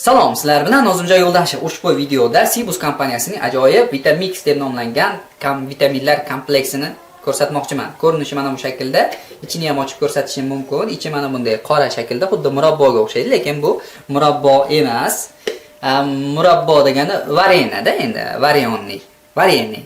Salom, sizlar bilan Nozimjon Yo'ldashev. Ushbu videoda Sibus kompaniyasining ajoyib Vitamix deb nomlangan kam vitaminlar kompleksini ko'rsatmoqchiman. Ko'rinishi mana bu shaklda. Ichini ham ochib ko'rsatishim mumkin. Ichi mana bunday qora shaklda, xuddi murabboga o'xshaydi, lekin bu murabbo emas. Murabbo degani varenada endi, varyonni. Varenni.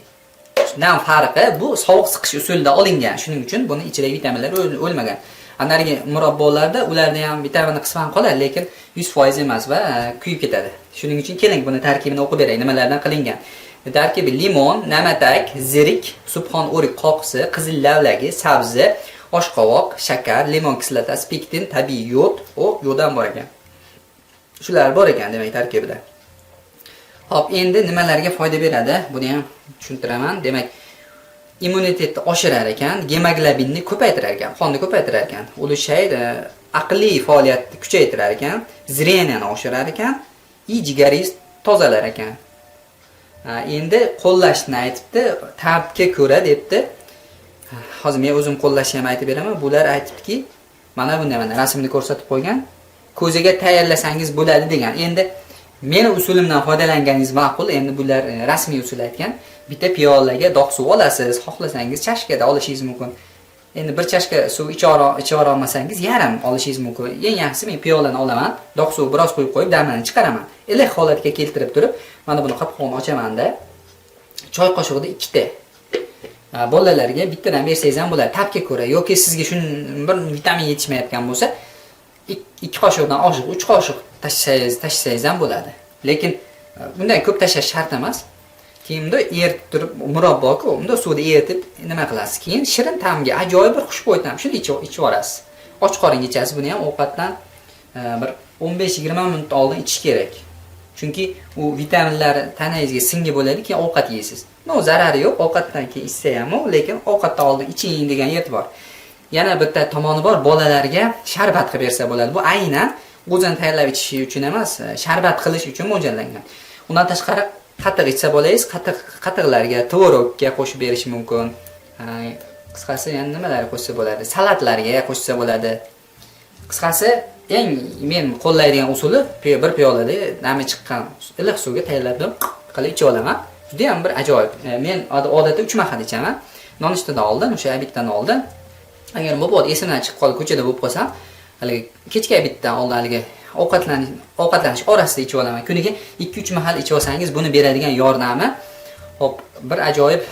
Shundan farqi bu sovuq siqish usulida olingan. Shuning uchun buni ichidagi vitaminlar o'l- o'lmagan. Anargi murabbolarda ularda ham vitamin qisman qoladi, lekin 100% emas va e, kuyib ketadi. Shuning uchun keling buni tarkibini o'qib beray, nimalardan qilingan. Tarkibi limon, namatak, zirik, subxon o'rik qoqisi, qizil lavlagi, sabzi, oshqovoq, shakar, limon kislotasi, pektin, tabiiy yod, o yoddan bor ekan. Shular bor ekan demak tarkibida. Hop, endi nimalarga foyda beradi? Buni ham tushuntiraman. Demak, immunitetni oshirar ekan, gemoglobinni ko'paytirar ekan, qonni ko'paytirar ekan, ulashaydi, aqliy faoliyatni kuchaytirar ekan, zreniyani oshirar ekan, и jigaringiz tozalar ekan. Endi qo'llashni aytibdi, tabga ko'ra debdi. Hozir men o'zim qo'llashni ham aytib beraman. Bular aytibdiki, mana bunday mana rasmni ko'rsatib qo'ygan. Ko'ziga tayyorlasangiz bo'ladi degan. Endi meni usulimdan foydalanganingiz ma'qul. Endi bular e, rasmiy usul aytgan. Bitta piyolaga dog' suv olasiz, xohlasangiz chashkada olishingiz mumkin. Endi bir chashka suv icha olmasangiz yarim olishingiz mumkin. Eng yaxshisi men piyolani olaman, dog' suv biroz quyib qo'yib damini chiqaraman. Iliq holatga keltirib turib, mana buni qopqog'ini ochamanda choy qoshig'ida ikkita Ha, bolalarga bittadan bersangiz ham bo'ladi tabga ko'ra yoki sizga shun bir vitamin yetishmayotgan bo'lsa ik- ikki qoshiqdan oshiq uch qoshiq tashlasangiz tashlasangiz ham bo'ladi lekin e, bundan ko'p tashlash shart emas. Keyin bunda eritib turib murabboku unda suvda eritib nima qilasiz? Keyin shirin ta'mga ajoyib bir xushbo'y ta'm. Shuni ichib yuborasiz. Och qoringa ichasiz buni ham ovqatdan e, bir 15-20 minut oldin ichish kerak. Chunki u vitaminlar tanangizga singib bo'ladi keyin ovqat yeysiz. No zarari yo'q ovqatdan keyin ichsa ham lekin ovqatdan oldin iching degan yet bor. Yana bitta tomoni bor bolalarga sharbat qilib bersa bo'ladi. Bu aynan o'zini tayyorlab ichishi uchun emas e, sharbat qilish uchun mo'ljallangan. Undan tashqari qatiq ichsa bolangiz qatiq qatiqlarga tvorogga qo'shib berish mumkin. E, qisqasi yana nimalar qo'shsa bo'ladi? Salatlarga qo'shsa bo'ladi. Qisqasi eng men qo'llaydigan usuli bir piyolada nami chiqqan iliq suvga tayyorlab turib qilib ichib olaman. Juda ham bir ajoyib. E, men odatda uch mahal ichaman. Nonushtadan oldin o'sha obeddan oldin agar mabodo esimdan chiqib qolib ko'chada bo'lib qolsam haligi kechga bitta oldin haligi ovqatlanish ovqatlanish orasida ichib olaman kuniga ikki uch mahal ichib olsangiz buni beradigan yordami Hop, bir ajoyib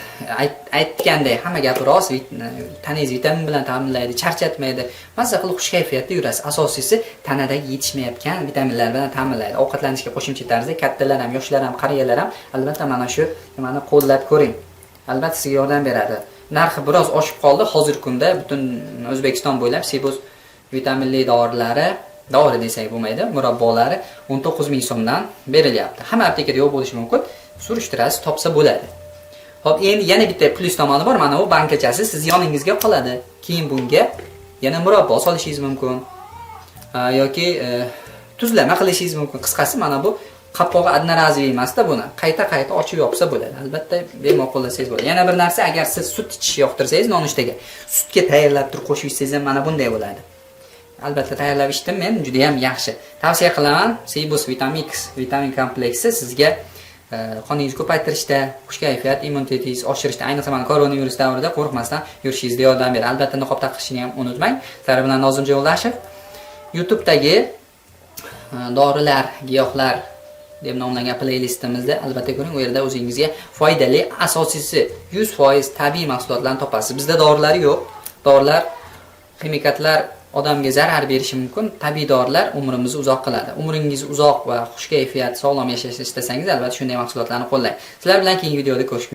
aytganday hamma gapi rost, tanangiz vitamin bilan ta'minlaydi, charchatmaydi. Mazza qilib xush kayfiyatda yurasiz. Asosiysi tanadagi yetishmayotgan vitaminlar bilan ta'minlaydi. Ovqatlanishga qo'shimcha tarzda kattalar ham, yoshlar ham, qariyalar ham albatta mana shu nimani qo'llab ko'ring. Albatta sizga yordam beradi. Narxi biroz oshib qoldi. Hozirgi kunda butun O'zbekiston bo'ylab Sibus vitaminli dorilari dori desak bo'lmaydi, murabbolari 19 ming so'mdan berilyapti. Hamma aptekada yo'q bo'lishi mumkin. Surishtirasiz, topsa bo'ladi. Hop, endi yana bitta plyus tomoni bor. Mana bu bankachasi siz yoningizga qoladi. Keyin bunga yana murabbo solishingiz mumkin. Ha, yoki e, tuzlama qilishingiz mumkin. Qisqasi mana bu qopqog'i одноразовый emasda buni qayta-qayta ochib yopsa bo'ladi. Albatta bemalol qo'llasangiz bo'ladi. Yana bir narsa, agar siz sut ichishni yoqtirsangiz nonushtaga, sutga tayyorlab turib qo'shib ichsangiz ham mana bunday bo'ladi. Albatta tayyorlab men, juda ham yaxshi. Tavsiya qilaman. Cibus Vitamix vitamin kompleksi sizga e, qoningizni ko'paytirishda, xush kayfiyat, immunitetingizni oshirishda, ayniqsa mana koronavirus davrida qo'rqmasdan yurishingizda yordam beradi. Albatta niqob taqishni ham unutmang. Sizlar bilan Nozimjon Yo'ldashev YouTube'dagi e, dorilar, giyohlar deb nomlangan playlistimizda albatta ko'ring, u yerda o'zingizga foydali, asosiysi 100% tabiiy mahsulotlarni topasiz. Bizda dorilar yo'q. Dorilar, ximikatlar odamga zarar berishi mumkin. Tabiiy dorilar umrimizni uzoq qiladi. Umringiz uzoq va xush kayfiyat, sog'lom yashashni istasangiz, albatta shunday mahsulotlarni qo'llang. Sizlar bilan keyingi videoda ko'rishguncha